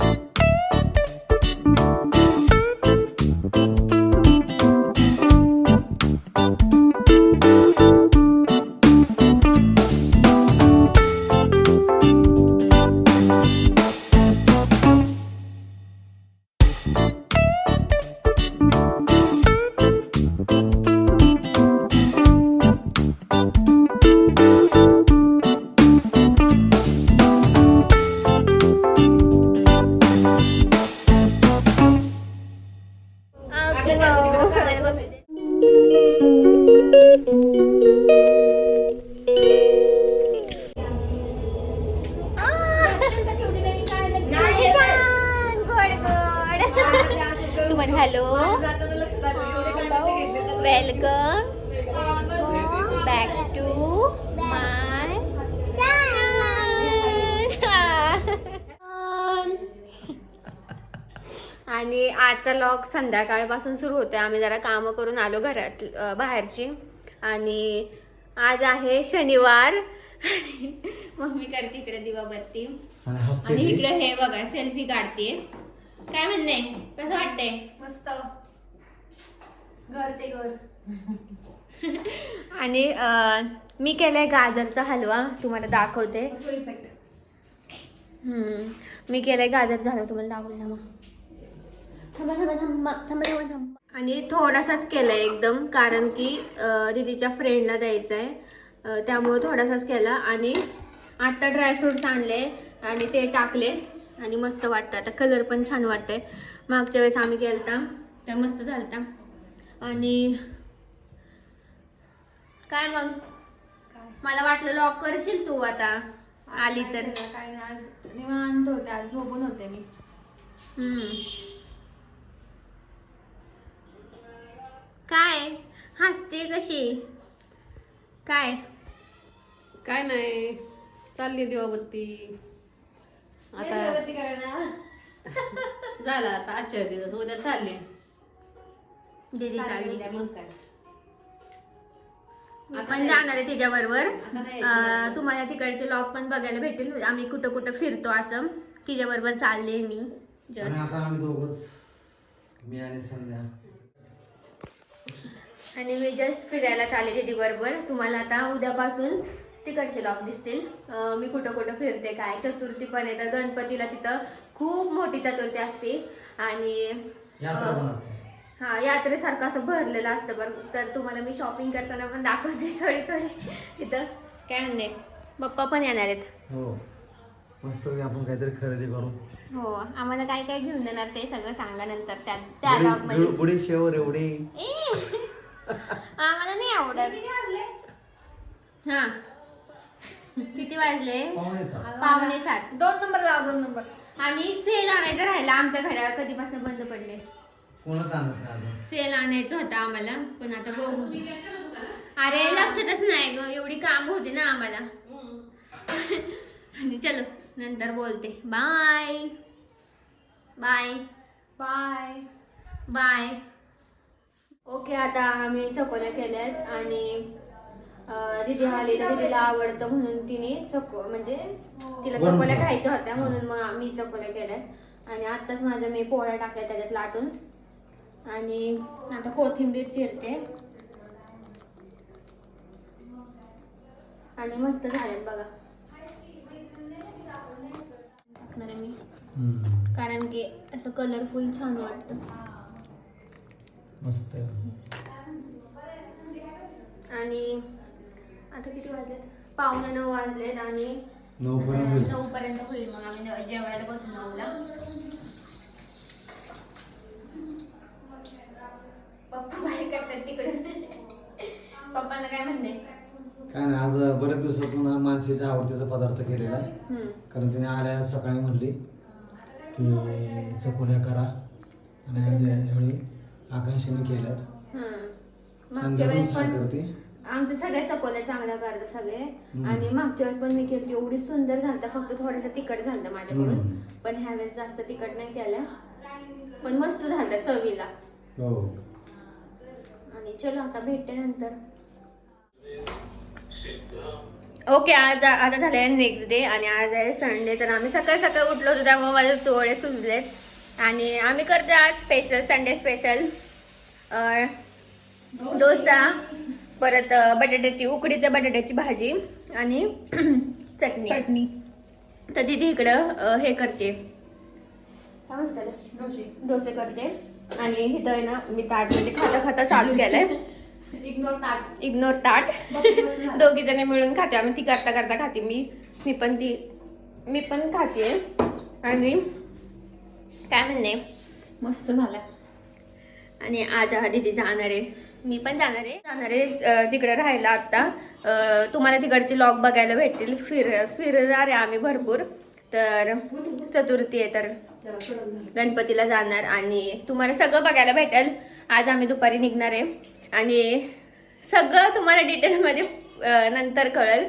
Tu welcome back to my आणि आजचा log संध्याकाळपासून सुरू होतोय. आम्ही जरा कामं करून आलो घरात बाहेरची. आणि आज आहे शनिवार. मम्मी करते इकडे दिवाबत्ती. आणि. इकडे हे बघा सेल्फी काढते. काय म्हणणे? कसं वाटतंय? मस्त. घर ते घर. आणि अं, मी केलाय गाजरचा हलवा तुम्हाला दाखवते. हम्म. मी केलाय गाजरचा हलवा तुम्हाला दाखवते थांबा. थांबा थांबा थांबा थांबा थांबा आणि थोडासाच केलाय एकदम कारण की अं, दीदीच्या फ्रेंडला द्यायचा आहे त्यामुळे थोडासाच केला आणि आता ड्रायफ्रुट्स आणले आणि ते टाकले आणि मस्त वाटतं. आता कलर पण छान वाटतंय. मागच्या वेळेस आम्ही केलता तर मस्त झालता. आणि काय मग? मला वाटलं लॉक करशील तू आता. आली तर. काय नाही आज निवांत होते आज झोपून होते मी. हम्म. काय? हसते कशी? काय? काय नाही. चालली दिवाबत्ती. आता अगरबत्ती करायला. झाला आता आजच्या दिवस. उद्या चालले दीदी चालली. मग काय? मी पण जाणार आहे तिच्या बरोबर आता नाही तुम्हाला तिकडचे लॉक पण बघायला भेटेल. आम्ही कुठं कुठं फिरतो असं. तिच्या बरोबर चालले मी. आणि जस्ट आता आम्ही दोघच मी आणि संध्या. आणि मी जस्ट फिरायला चालले दीदी बरोबर तुम्हाला आता उद्यापासून तिकडचे लॉक दिसतील. अं, मी कुठं कुठं फिरते काय? चतुर्थी पण आहे तर गणपतीला तिथं खूप मोठी चतुर्थी असते. आणि यात्रा पण असते. हा यात्रेसारखं असं भरलेलं असतं बरं. तर तुम्हाला मी शॉपिंग करताना पण दाखवते थोडी थोडी. तिथं काय म्हणणे पप्पा पण येणार आहेत. हो. मस्त आपण काहीतरी खरेदी करू. हो आम्हाला काय काय घेऊन देणार ते सगळं सांगा नंतर त्या त्या लॉगमध्ये बुडी- बुडी शेवर एवढी. ए, आम्हाला नाही आवडत. हा. किती वाजले? पाहुणे सहा. पावणे सात. दोन नंबर लावा दोन नंबर. आणि सेल आणायचं राहिलं आमच्या घड्याळ कधीपासून बंद पडले. कोणच आणत नाही अजून? सेल आणायचं होतं आम्हाला पण आता बघू. अरे लक्षातच नाही ग एवढी काम होते ना आम्हाला. आणि चलो नंतर बोलते. Bye. Bye. Bye. Bye. Okay आता आम्ही चकोल्या केल्यात आणि अं, दीदी आली तर दीदीला आवडतं म्हणून तिने चको म्हणजे तिला बनवून चकोल्या. खायच्या होत्या म्हणून मग आम्ही चकोल्या केल्यात. आणि आत्ताच माझं मी पोळ्या टाकल्या त्याच्यात लाटून. आणि आता कोथिंबीर चिरते आणि मस्त झालेत बघा टाकणार मी. कारण की असं कलरफुल छान वाटतं मस्त. आणि आता किती वाजलेत पावणे नऊ वाजलेत आणि नऊ पर्यंत होईल. मग आम्ही जेवायला बसू नऊला पप्पा बाहेर करतात तिकडे पप्पांना काय म्हणणे? काय नाही आज बरेच दिवसातून मानसीचा आवडतीचा पदार्थ केलेला आहे. कारण तिने आल्या सकाळी म्हणली की चकोल्या करा. आणि एवढी आकांक्षाने केल्यात. मागच्या पण वेळेस पण करते. आमच्या सगळ्या चकोल्या चांगल्या करतात सगळे. आणि मागच्या वेळेस पण मी केली एवढी सुंदर झालता. फक्त थोडंसं तिखट झालं माझ्याकडून. पण ह्या वेळेस जास्त तिखट नाही केल्या पण मस्त झालं चवीला. हो. आणि चलो आता भेटते नंतर. ओके आज आता झालं नेक्स्ट डे आणि आज आहे संडे तर आम्ही सकाळी सकाळी उठलो होतो त्यामुळे माझे डोळे सुजलेत. आणि आम्ही करतो आज स्पेशल संडे स्पेशल डोसा परत बटाट्याची उकडीच्या बटाट्याची भाजी आणि चटणी. चटणी. तर तिथे इकडं हे करते. काय म्हणतात डोसे करते. आणि इथं आहे ना मी ताट म्हणजे खाता खाता चालू केलंय. इग्नोर ताट. इग्नोर ताट. दोघी जणी मिळून खाते आम्ही ती करता करता खाते. मी मी पण ती मी पण खाते आणि काय म्हणणे मस्त झालाय. आणि आज हा दिदी जाणार आहे. मी पण जाणार आहे. जाणार आहे तिकडे राहायला आत्ता तुम्हाला तिकडचे लॉग बघायला भेटतील. फिर फिरणार आहे आम्ही भरपूर. तर चतुर्थी आहे तर गणपतीला जाणार आणि तुम्हाला सगळं बघायला भेटेल. आज आम्ही दुपारी निघणार आहे आणि सगळं तुम्हाला डिटेलमध्ये नंतर कळेल.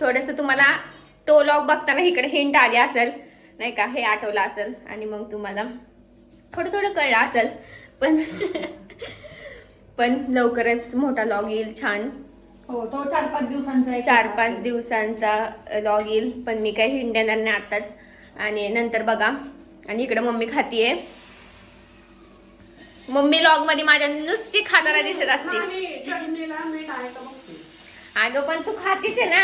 थोडंसं तुम्हाला तो लॉग बघताना इकडे हिंट आली असेल नाही का? हे आठवलं असेल आणि मग तुम्हाला थोडं थोडं कळलं असेल. पण पण लवकरच मोठा लॉग येईल छान. हो तो चार पाच दिवसांचा चार पाच दिवसांचा लॉग येईल पण मी काही हिंड देणार नाही आताच. आणि नंतर बघा आणि इकडे मम्मी खातीये. मम्मी लॉगमध्ये माझ्या नुसती खाताना दिसत असते अगं पण तू खातीच आहे ना.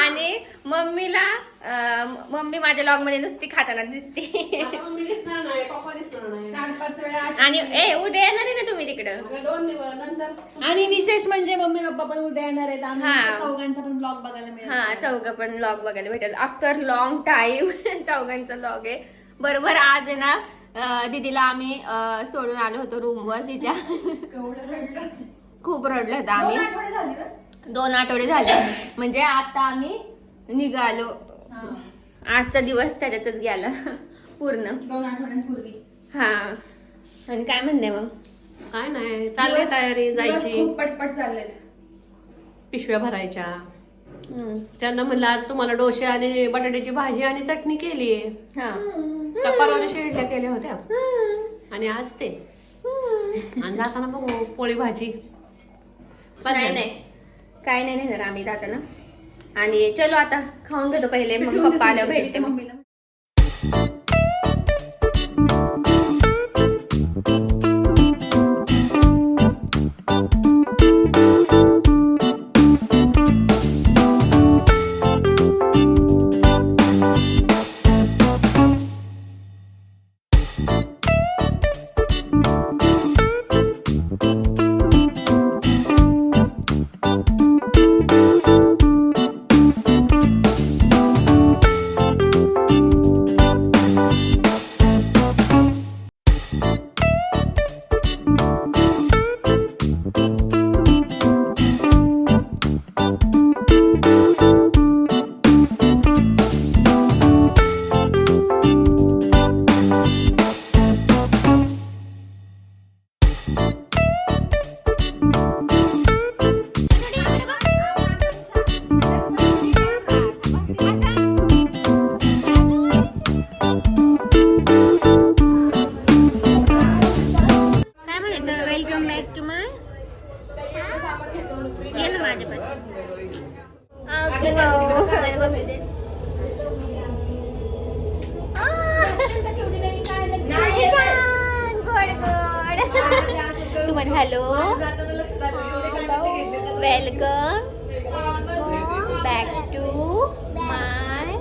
आणि मम्मीला मम्मी माझ्या लॉगमध्ये नुसती खाताना दिसते. आणि ए उद्या येणार आहे ना तुम्ही तिकडं? आणि विशेष म्हणजे मम्मी पप्पा पण उद्या येणार आहेत. आम्ही हा. चौघांचा पण ब्लॉग बघायला मिळेल हा चौघ पण लॉग बघायला भेटेल. आफ्टर लॉंग टाइम चौघांचा लॉग आहे. बरोबर आज आहे ना दीदीला आम्ही सोडून आलो होतो रूमवर तिच्या. केवढं रडलं. खूप रडलो आम्ही. आठवडे झाले ना? दोन आठवडे झाले. म्हणजे आता आम्ही निघालो. आजचा दिवस त्याच्यातच गेला. पूर्ण. दोन आठवड्यांपूर्वी हा. आणि काय म्हणते मग? काय नाही. चालली दिवस- तयारी दिवस जायची. खूप पटपट चाललेत. पिशव्या भरायच्या. हम्म. त्यांना म्हणलं आज तुम्हाला डोसे आणि बटाट्याची भाजी आणि चटणी केली आहे हा. त्या परवा दिवशी इडल्या केल्या होत्या. आणि आज ते. आणि जाताना बघू पोळी भाजी. नाही काय नाही. नेणार आम्ही जाताना. आणि चलो आता खाऊन घेतो पहिले. मग पप्पा आल्यावर भेटते मम्मीला. Hello welcome back to my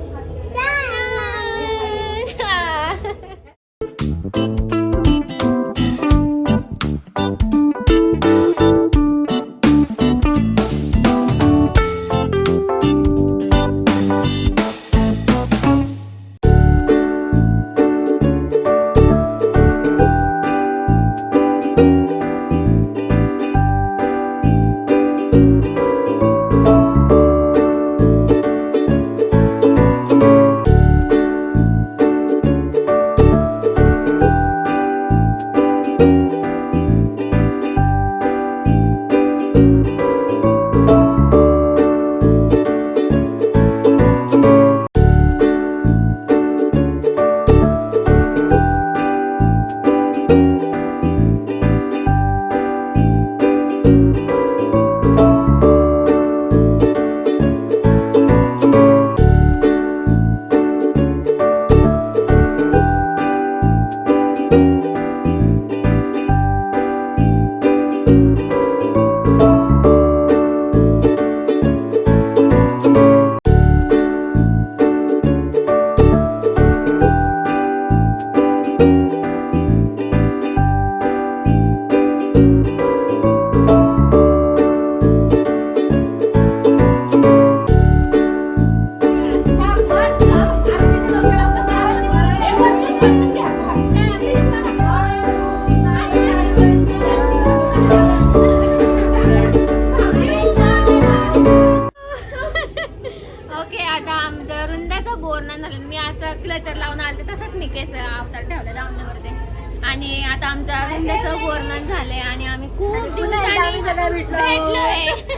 दिवसांनी भेटलोय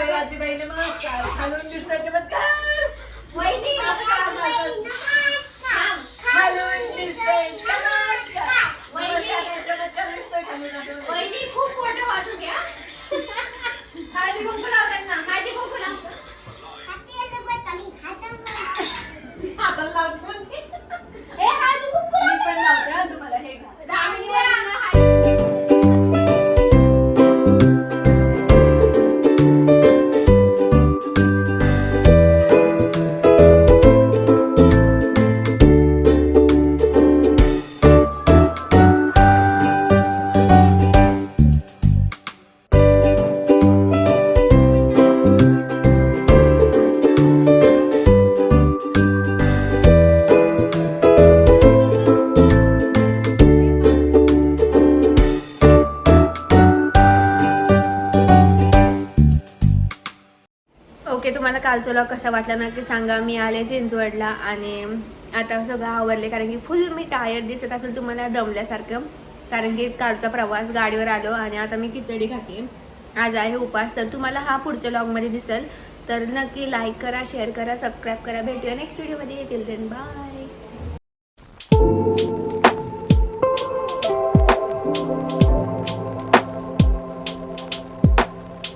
आजीबाई आजीबाई नमस्कार खालून चमत्कार वहिनी खालून चमत्कार वहिनी. चमत्कार खालून. वहिनी खूप मोठं कुंकू लावा कालचं लॉक कसं कसा वाटला नक्की सांगा. मी आले चिंचवडला आणि आता सगळं आवरले. कारण की फुल मी टायर्ड दिसत असेल तुम्हाला दमल्यासारखं. कारण की कालचा प्रवास गाडीवर आलो आणि आता मी खिचडी खाते. आज आहे उपास. तर तुम्हाला हा पुढच्या लॉगमध्ये दिसेल. तर नक्की लाईक करा शेअर करा सबस्क्राईब करा. भेटूया नेक्स्ट व्हिडिओमध्ये येतील देन बाय